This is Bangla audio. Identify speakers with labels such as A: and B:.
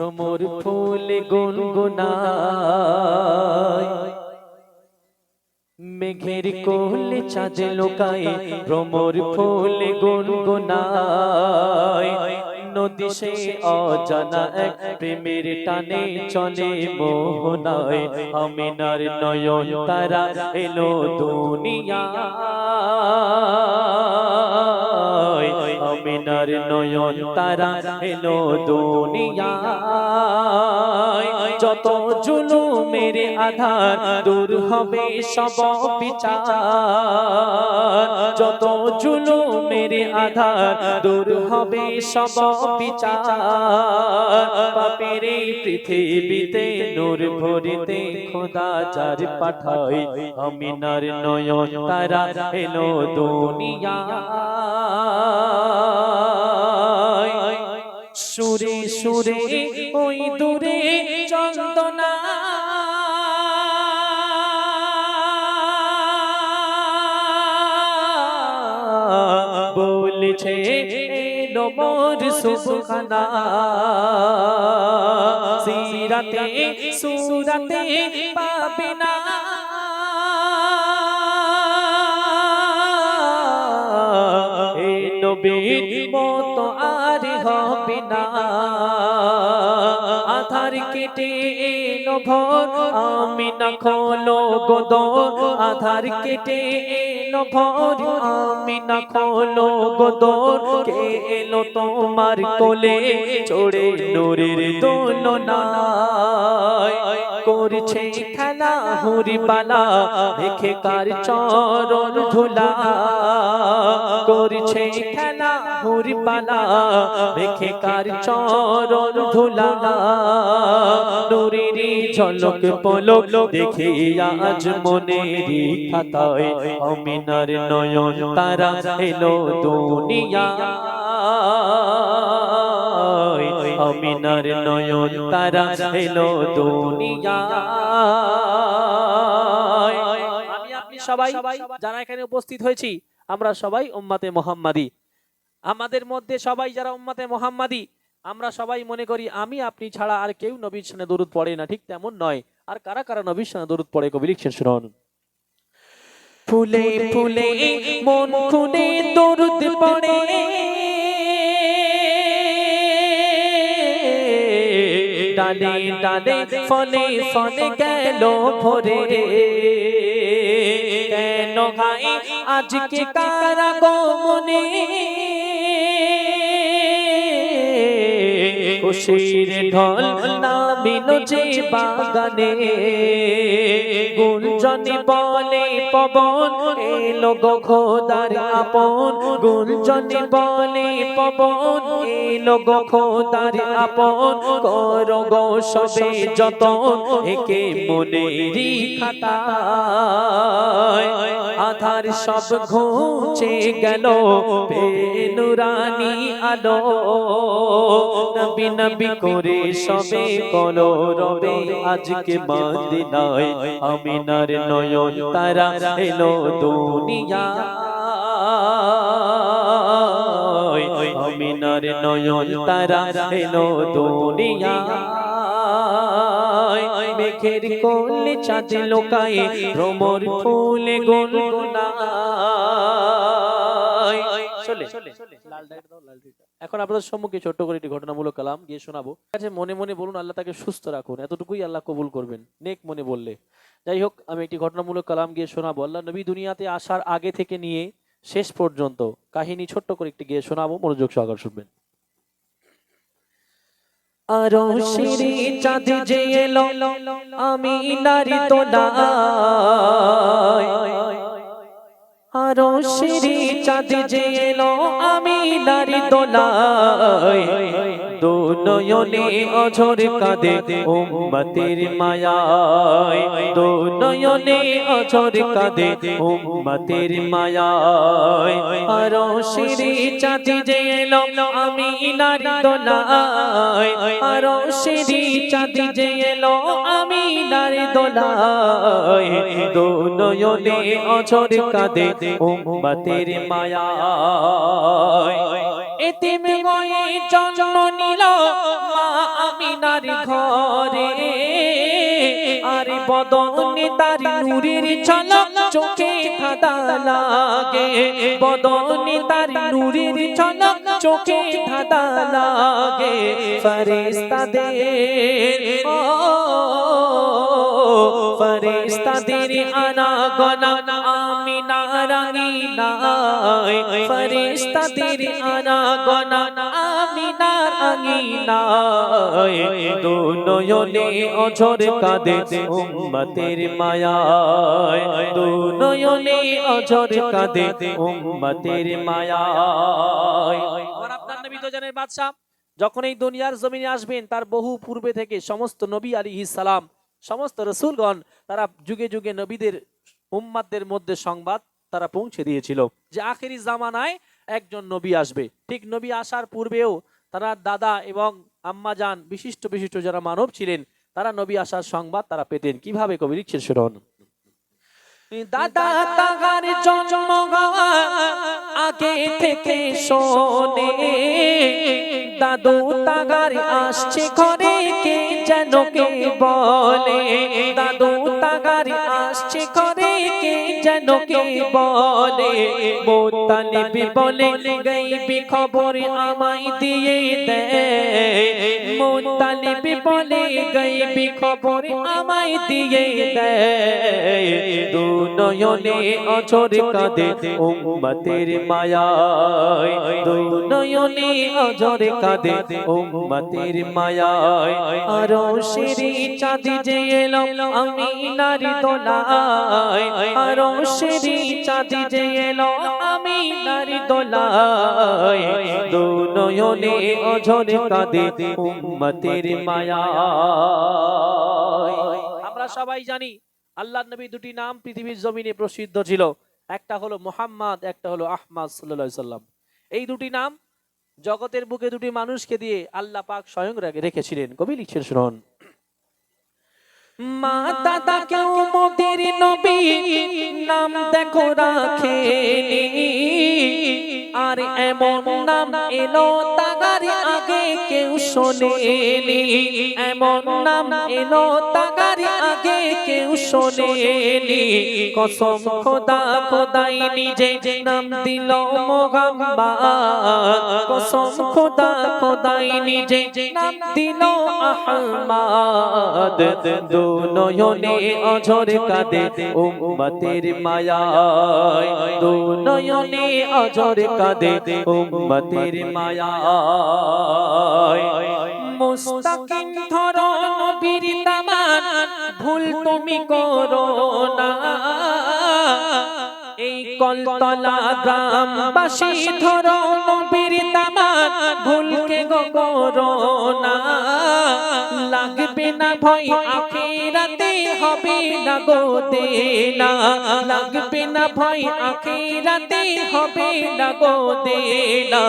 A: মোর ফুল গুনগুনায়। মেঘের কোল চাঁদ লোকায় ভ্রমর ফুল গুনগুনায়। নদী সে অজানা এক প্রেমের টানে চলে মোহনায়। আমিনার নয়ন তারা এলো দুনিয়া আমিনার নয়ন তারা এলো দুনিয়া যত জুলু মেরে আধার দূর হবে সব বিচার। যত জুলু মেরে আধার দূর হবে সব বিচার। পাপের পৃথিবীতে নূর ভরিতে খোদা যার পাঠায় আমিনার নয়ন তারা এলো দুনিয়া সুরে সুরে ওই দূরে চন্দনা। বলছে এলো মোর সুবহানা সিরাতে সুরাতে পাবে না। আর হবে না আধার কেটে ভোর আমি না খোলো গোদর আধার কেটে এলো ভোর আমি না খোলো গোদর কে এলো তোমার কোলে চড়ে নূরের দোলনায় করছে খেলা হুরি বালা দেখে কার চরণ ধুলা? করছে খেলা হুরি বালা দেখে কার চরণ ধুলা? নুরিরি ঝলক পলক দেখে আজ মনেরি খাতায় অমিনার নয়ন তারা এলো দুনিয়া। অমিনার নয়ন তারা এলো দুনিয়া। আমি আপনি সবাই যারা এখানে উপস্থিত হয়েছি আমরা সবাই উম্মাতে মোহাম্মাদি। আমাদের মধ্যে সবাই যারা উম্মাতে মোহাম্মাদি আমরা সবাই মনে করি আমি আপনি ছাড়া আর কেউ নবীর সামনে দরুদ পড়ে না ঠিক তেমন নয়। আর কারা কারা নবীর সামনে দরুদ পড়ে কবি লিখছেন শুনুন। ফুলে ফুলে মন খুলে দরুদ পড়ে। ডালে ডালে ফলে ফলে গেল ভরে। কেন ভাই আজকে কারা গো মনে খুশির ঢল নামিল যে বাগানে। গুঞ্জনে বলে পবন এলো গো খোদার আপন। গুঞ্জনে বলে পবন এলো গো খোদার আপন। কর গো সবে যতন, একে মনেরই খাতায়। আধার সব ঘুচে গেল বেনুরানি আলো। নবী নবী করে সবে কলো রবে, আজকে মদিনায় আমিনার নয়ন তারা এলো দুনিয়া। আমিনার নয়ন তারা এলো দুনিয়া। মেঘের কোলে চাঁদ লোকায় ভ্রমর ফুলে গুনগুনায় চলে লাল লাইট দাও, লাল লাইট এখন আপনাদের সম্মুখে ছোট্ট করে একটি ঘটনামূলক কালাম গিয়ে শোনাবো। কাছে মনে মনে বলুন, আল্লাহ তাকে সুস্থ রাখুন। এতটুকুই আল্লাহ কবুল করবেন, নেক মনে বললে। যাই হোক, আমি একটি ঘটনামূলক কালাম গিয়ে শোনাবো। আল্লাহ নবী দুনিয়াতে আসার আগে থেকে নিয়ে শেষ পর্যন্ত কাহিনী ছোট্ট করে একটি গিয়ে শোনাবো। মনোযোগ সহকার শুনবেন। আরও শিরি যে এলো, আমি নারী তো আরও শিরি চাঁদ যে এলো আমি নারী দোলায়। দো নয়নে অঝর কাঁদে উম্মতের মায়ায়। দো নয়নে অঝর কাঁদে উম্মতের মায়ায়। আরও শিরি চাঁদ যে এলো, আমি নারী দোলায় আরও শিরি চাঁদ যে এলো, আমি নারী দোলায় দো নয়নে অঝর কাঁদে উম্মতের মায়ায়। এতিম গয়ে জন্ম নিল মা আমিনার ঘরে। আর বদনে তার নূরের ঝলক চোখে ধাঁধা লাগে। বদনে তার নূরের ঝলক চোখে ধাঁধা লাগে। ফেরেশতাদের, ও ফেরেশতাদের আনাগোনা আমিনা রাঙিনায় ফেরেশতাদের আনাগোনা আমিনার আঙিনায় দু নয়নে অঝর কাঁদে উম্মতের মায়ায় দু নয়নে অঝর কাঁদে উম্মতের আপনার নবী তো জানেন বাদশাহ, যখন এই দুনিয়ার জমিনে আসবেন, তার বহু পূর্বে থেকে সমস্ত নবী আলাইহিস সালাম, সমস্ত রসুলগণ তারা যুগে যুগে নবীদের উম্মাদের মধ্যে সংবাদ তারা পৌঁছে দিয়েছিল যে আখেরি জামানায় একজন নবী আসবে। ঠিক নবী আসার পূর্বেও তারা দাদা এবং আম্মা যান বিশিষ্ট বিশিষ্ট যারা মানব ছিলেন, তারা নবী আসার সংবাদ তারা পেতেন। কীভাবে কবি লিখছেন শুনুন দাদা তাগার জন্ম আগে থেকে শোনে। দাদু তাগার আসছে ঘরে, কে যেন কে বলে। দাদু তাগার আসছে ঘরে কে যেন কে বলে? মোতালিবি বলে, গাইবি খবর আমায় দিয়ে দেয় মোতালিবি বলে, গাইবি খবর আমায় দিয়ে দেয় দু নয়নে কাঁদে উম্মতের মায়ায়। দু নয়নে কাঁদে উম্মতের মায়ায়। আর শিরি চাঁদি যে এলো, আমি নারী দোলায়। আর চাঁদি যে এলো আমি নারী দোলায়। দু নয়নে অঝর কাঁদে উম্মতের মায়ায় আমরা সবাই জানি আল্লাহ নবী দুটি নাম পৃথিবীর জমিনে প্রসিদ্ধ ছিল। একটা হলো মোহাম্মদ একটা হলো আহমদ সাল্লাহ সাল্লাম। এই দুটি নাম জগতের বুকে দুটি মানুষকে দিয়ে আল্লাহ পাক স্বয়ং রেখেছিলেন। কবি লিখছেন শুনুন। মা দাদা কেউ মোদের নবী নাম দেখো রাখে আর এমন নাম এলো তাগার আগে কেউ শোনেনি। এমন নাম এলো তাগার আগে কেউ শোনেনি। কসম খোদা খোদাই নিজে নাম দিল মোহাম্মদ। কসম খোদা খোদাই নিজে নাম দিল আহমদ। দু নয়নে অঝর উম্মতের মায়ায়। দু নয়নে অঝর উম্মতের মায়া মুস্তাকিম ধরো নবীর দামান, ভুল তুমি করো না। এই কলতলা গ্রামবাসী ধরো নবীর দামান, ভুলকে গো করো না। লাগবে না ভয় আখেরাতে হবে না গো দেনা। লাগবে না ভয় আখেরাতে হবে না গো দেনা।